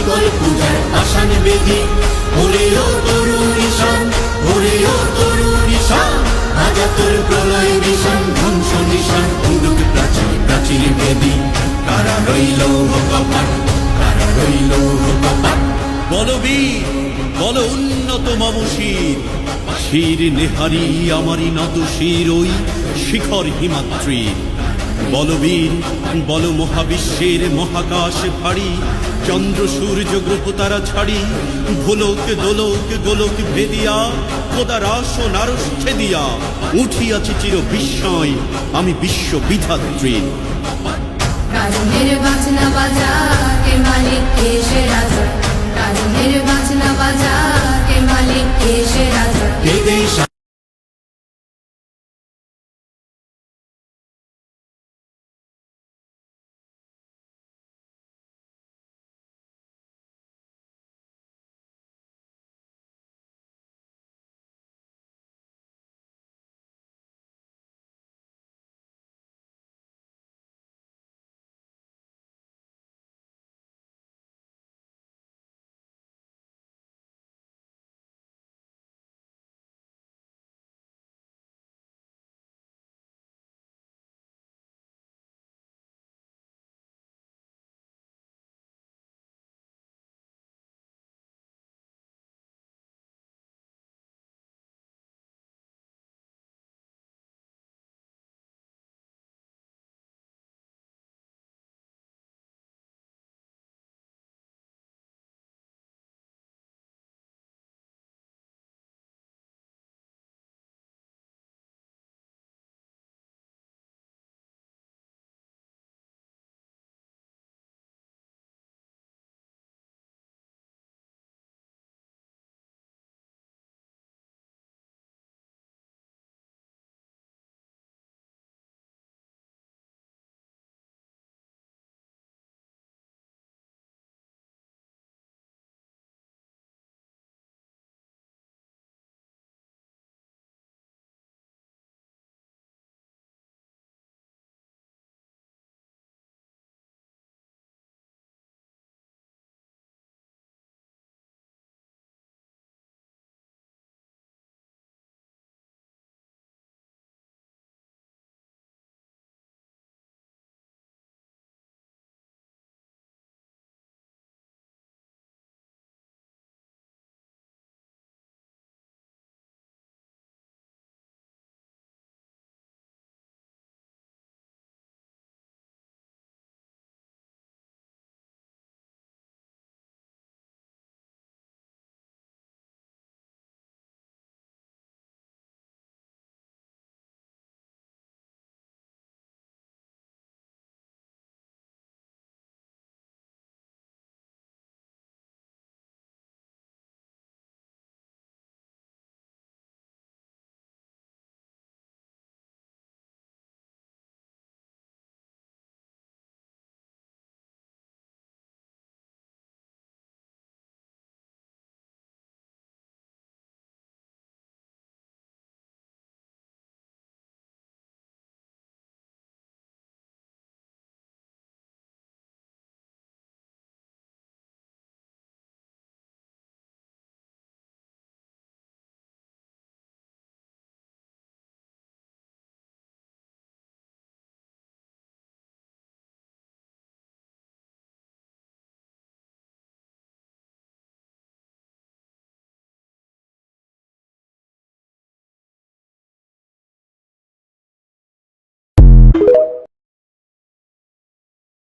শিকল পূজার পাষাণ বেদি। ওরে ও তরুণ ঈশান ওরে ও তরুণ ঈশান আজা প্রলয় ভীষণ, ধ্বংস নিশান কুন্দুক প্রাচীর প্রাচীর বেদি। কারা রইল কপাট কারা রইল কপাট বলবীর বল উন্নত মমশীর শির। নেহারি আমারি নত শির ওই শিখর হিমাত্রীর বলবীর, বল মহাবিশ্বের মহাকাশ ভারী, চন্দ্র, সূর্য, গ্রহ তারা ছাড়ি, ভোলক, দোলক, গোলক ভেদিয়া খোদার আসন আরস ছেদিয়া, উঠিয়াছি চির বিস্ময়, আমি বিশ্ব কাজনের বাজনা বাজা, কে মালিক কে সে রাজা? বাজনা বাজা